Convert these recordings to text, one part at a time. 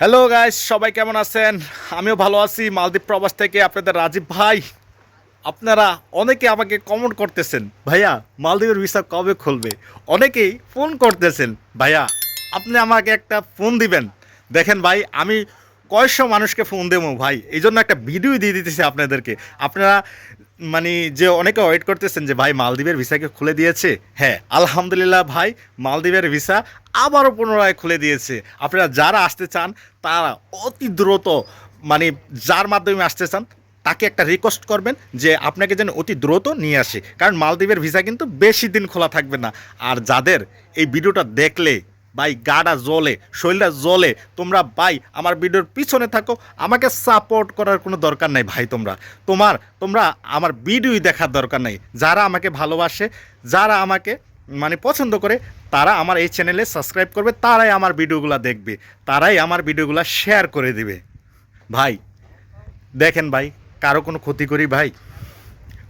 Hello guys সবাই কেমন আছেন? আমিও ভালো আছি। মালদ্বীপ প্রবাস থেকে আপনাদের রাজীব ভাই। আপনারা অনেকে আমাকে কমেন্ট করতেছেন, ভাইয়া, মালদ্বীপের ভিসা কবে খুলবে? অনেকেই ফোন করতেছেন, ভাইয়া, আপনি আমাকে একটা ফোন দিবেন। দেখেন ভাই, আমি কয়েকশো মানুষকে ফোন দেবো ভাই। এই জন্য একটা ভিডিও দিয়ে দিতেছি আপনাদেরকে। আপনারা মানে যে অনেকে ওয়েট করতেছেন যে, ভাই, মালদ্বীপের ভিসাকে খুলে দিয়েছে? হ্যাঁ আলহামদুলিল্লাহ ভাই, মালদ্বীপের ভিসা আবারও পুনরায় খুলে দিয়েছে। আপনারা যারা আসতে চান, তারা অতি দ্রুত মানে যার মাধ্যমে আসতে চান, তাকে একটা রিকোয়েস্ট করবেন যে, আপনাকে যেন অতি দ্রুত নিয়ে আসে। কারণ মালদ্বীপের ভিসা কিন্তু বেশি দিন খোলা থাকবে না। আর যাদের এই ভিডিওটা দেখলে ভাই গাটা জ্বলে, শরীরটা জ্বলে। তোমরা ভাই, আমার ভিডিওর পিছনে থাকো। আমাকে সাপোর্ট করার কোনো দরকার নাই ভাই তোমরা। তোমার, তোমরা আমার ভিডিওই দেখার দরকার নাই। যারা আমাকে ভালোবাসে, যারা আমাকে মানে পছন্দ করে, তারা আমার এই চ্যানেলে সাবস্ক্রাইব করবে, তারাই আমার ভিডিওগুলো দেখবে, তারাই আমার ভিডিওগুলো শেয়ার করে দিবে। ভাই, দেখেন ভাই, কারও কোনো ক্ষতি করি ভাই।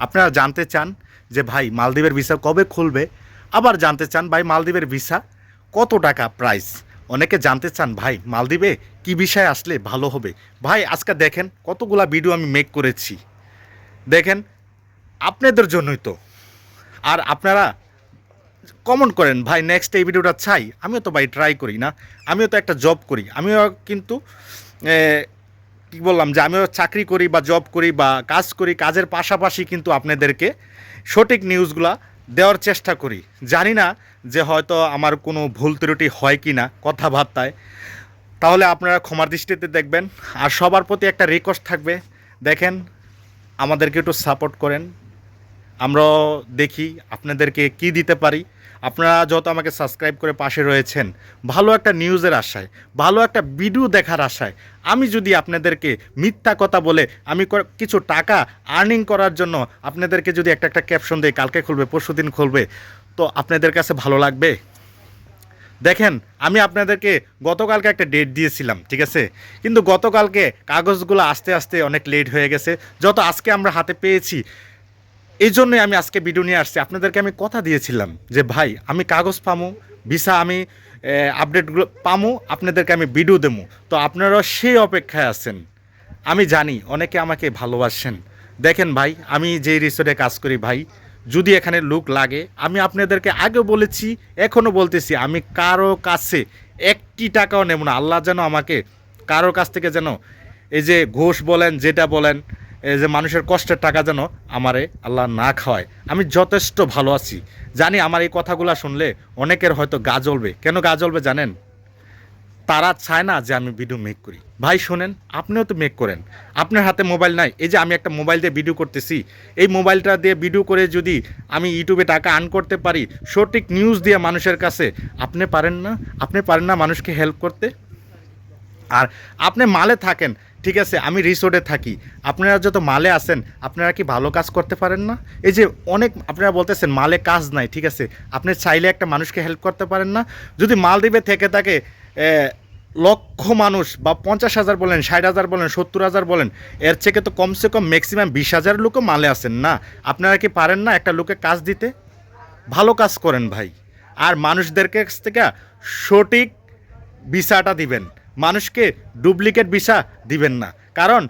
আপনারা জানতে চান যে ভাই, মালদ্বীপের ভিসা কবে খুলবে? আবার জানতে চান ভাই, মালদ্বীপের ভিসা কত টাকা প্রাইস অনেকে জানতে চান, ভাই, মালদ্বীপে কি বিষয় আসলে ভালো হবে? ভাই, আজকে দেখেন কতগুলা ভিডিও আমি মেক করেছি। দেখেন, আপনাদের জন্যই তো। আর আপনারা কমেন্ট করেন, ভাই নেক্সট এই ভিডিওটা চাই। আমিও তো ভাই ট্রাই করি না। আমিও তো একটা জব করি। আমিও কিন্তু কি বললাম যে আমিও চাকরি করি বা জব করি বা কাজ করি, কাজের পাশাপাশি কিন্তু আপনাদেরকে সঠিক নিউজগুলা দেওয়ার চেষ্টা করি। জানি না যে হয়তো আমার কোনো ভুল ত্রুটি হয় কি না কথাবার্তায়, তাহলে আপনারা ক্ষমার দৃষ্টিতে দেখবেন। আর সবার প্রতি একটা রিকোয়েস্ট থাকবে, দেখেন, আমাদেরকে একটু সাপোর্ট করেন। আমরাও দেখি আপনাদেরকে কি দিতে পারি। আপনারা যত আমাকে সাবস্ক্রাইব করে পাশে রয়েছেন, ভালো একটা নিউজের আশায়, ভালো একটা ভিডিও দেখার আশায়, আমি যদি আপনাদেরকে মিথ্যা কথা বলে আমি কিছু টাকা আর্নিং করার জন্য আপনাদেরকে যদি একটা একটা ক্যাপশন দিই কালকে খুলবে, পরশুদিন খুলবে তো আপনাদের কাছে ভালো লাগবে? দেখেন, আমি আপনাদেরকে গতকালকে একটা ডেট দিয়েছিলাম, ঠিক আছে? কিন্তু গতকালকে কাগজগুলো আস্তে আস্তে অনেক লেট হয়ে গেছে। যত আজকে আমরা হাতে পেয়েছি, এই জন্যই আমি আজকে ভিডিও নিয়ে আসছি। আপনাদেরকে আমি কথা দিয়েছিলাম যে, ভাই, আমি কাগজ পামু ভিসা আমি আপডেটগুলো পামু, আপনাদেরকে আমি ভিডিও দেবো তো আপনারাও সেই অপেক্ষায় আছেন। আমি জানি, অনেকে আমাকে ভালোবাসেন। দেখেন ভাই, আমি যেই রিসোর্টে কাজ করি ভাই যদি এখানে লোক লাগে, আমি আপনাদেরকে আগে বলেছি এখনও বলতেছি, আমি কারও কাছে একটি টাকাও নেব না। আল্লাহ যেন আমাকে কারোর কাছ থেকে যেন এই যে ঘোষ বলেন, যেটা বলেন, এই যে মানুষের কষ্টের টাকা যেন আমারে আল্লাহ না খাওয়ায়। আমি যথেষ্ট ভালো আছি। জানি আমার এই কথাগুলো শুনলে অনেকের হয়তো গা জ্বলবে। কেন গা জ্বলবে জানেন? তারা চায় না যে আমি ভিডিও মেক করি। ভাই, শোনেন, আপনিও তো মেক করেন। আপনার হাতে মোবাইল নাই। এই যে আমি একটা মোবাইল দিয়ে ভিডিও করতেছি, এই মোবাইলটা দিয়ে ভিডিও করে যদি আমি ইউটিউবে টাকা আর্ন করতে পারি, সঠিক নিউজ দিয়ে মানুষের কাছে, আপনি পারেন না? আপনি পারেন না মানুষকে হেল্প করতে? আর আপনি মালে থাকেন, ঠিক আছে, আমি রিসোর্টে থাকি। আপনারা যত মালে আসেন আপনারা কি ভালো কাজ করতে পারেন না? এই যে অনেক, আপনারা বলতেছেন, মালে কাজ নাই, ঠিক আছে। আপনি চাইলে একটা মানুষকে হেল্প করতে পারেন না। যদি মালদ্বীপে থেকে থাকে লক্ষ মানুষ বা পঞ্চাশ হাজার বলেন, ষাট হাজার বলেন, সত্তর হাজার বলেন, এর থেকে তো কমসে কম ম্যাক্সিমাম বিশ হাজার লোকও মালে আসেন না। আপনারা কি পারেন না একটা লোকে কাজ দিতে? ভালো কাজ করেন ভাই। আর মানুষদের কাছ থেকে সঠিক ভিসাটা দিবেন। মানুষকে ডুপ্লিকেট ভিসা দিবেন না। কারণ,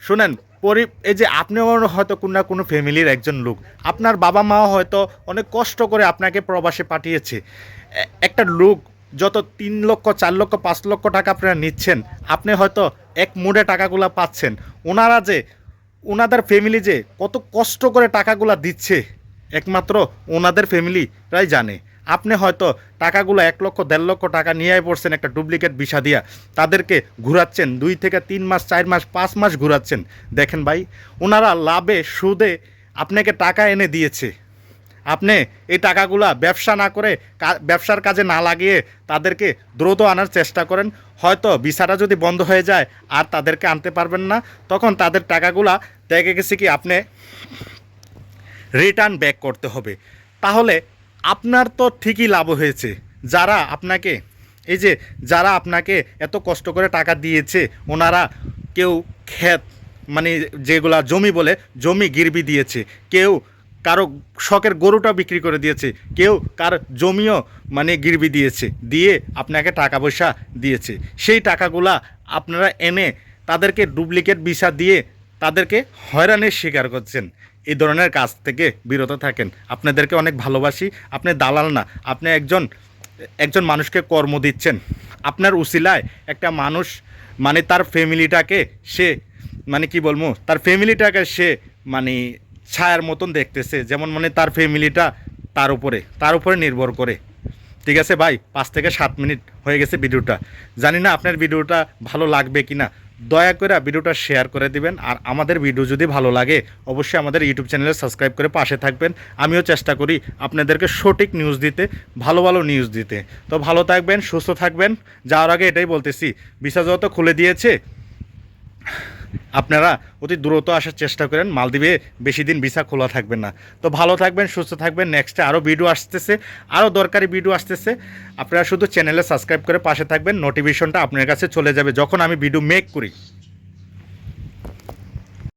শুনেন, পরি এই যে আপনিও হয়তো কোনো না কোনো ফ্যামিলির একজন লোক। আপনার বাবা মাও হয়তো অনেক কষ্ট করে আপনাকে প্রবাসে পাঠিয়েছে। একটা লোক যত তিন লক্ষ, চার লক্ষ, পাঁচ লক্ষ টাকা আপনারা নিচ্ছেন, আপনি হয়তো এক মুডে টাকাগুলো পাচ্ছেন। ওনারা যে, ওনাদের ফ্যামিলি যে কত কষ্ট করে টাকাগুলো দিচ্ছে, একমাত্র ওনাদের ফ্যামিলিরাই জানে। আপনি হয়তো টাকাগুলো এক লক্ষ, দেড় লক্ষ টাকা নিয়ে পড়ছেন একটা ডুপ্লিকেট ভিসা দিয়া, তাদেরকে ঘুরাচ্ছেন, দুই থেকে তিন মাস, চার মাস, পাঁচ মাস ঘুরাচ্ছেন। দেখেন ভাই, ওনারা লাভে, সুদে আপনাকে টাকা এনে দিয়েছে। আপনি এই টাকাগুলা ব্যবসা না করে ব্যবসার কাজে না লাগিয়ে তাদেরকে দ্রুত আনার চেষ্টা করেন। হয়তো ভিসাটা যদি বন্ধ হয়ে যায় আর তাদেরকে আনতে পারবেন না, তখন তাদের টাকাগুলা দেখে গেছে কি আপনি রিটার্ন ব্যাক করতে হবে। তাহলে আপনার তো ঠিকই লাভ হয়েছে। যারা আপনাকে, এই যে যারা আপনাকে এত কষ্ট করে টাকা দিয়েছে, ওনারা কেউ ক্ষেত মানে যেগুলা জমি বলে, জমি গিরবি দিয়েছে, কেউ কারও শখের গরুটা বিক্রি করে দিয়েছে। কেউ কার জমিও মানে গিরবি দিয়েছে। দিয়ে আপনাকে টাকা পয়সা দিয়েছে। সেই টাকাগুলা আপনারা এনে তাদেরকে ডুপ্লিকেট ভিসা দিয়ে তাদেরকে হয়রানির শিকার করছেন। এই ধরনের কাজ থেকে বিরত থাকেন। আপনাদেরকে অনেক ভালোবাসি। আপনি দালাল না। আপনি একজন একজন মানুষকে কর্ম দিচ্ছেন। আপনার উসিলায় একটা মানুষ মানে তার ফ্যামিলিটাকে সে মানে কি বলব? তার ফ্যামিলিটাকে সে মানে ছায়ার মতন দেখতেছে, যেমন মানে তার ফ্যামিলিটা তার উপরে তার উপরে নির্ভর করে। ঠিক আছে ভাই? পাঁচ থেকে সাত মিনিট হয়ে গেছে ভিডিওটা। জানি না আপনার ভিডিওটা ভালো লাগবে কি না দয়া করে ভিডিওটা শেয়ার করে দিবেন। আর আমাদের ভিডিও যদি ভালো লাগে, অবশ্যই আমাদের ইউটিউব চ্যানেলে সাবস্ক্রাইব করে পাশে থাকবেন। আমিও চেষ্টা করি আপনাদেরকে সঠিক নিউজ দিতে, ভালো ভালো নিউজ দিতে। তো ভালো থাকবেন, সুস্থ থাকবেন। যাওয়ার আগে এটাই বলতেছি, ভিসা যত খুলে দিয়েছে আপনারা অতি দ্রুত আসার চেষ্টা করেন। মালদ্বীপে বেশি দিন ভিসা খোলা থাকবে না। তো ভালো থাকবেন, সুস্থ থাকবেন। নেক্সটে আরও ভিডিও আসতেছে আরও দরকারি ভিডিও আসতেছে। আপনারা শুধু চ্যানেলে সাবস্ক্রাইব করে পাশে থাকবেন নোটিফিকেশনটা আপনার কাছে চলে যাবে যখন আমি ভিডিও মেক করি।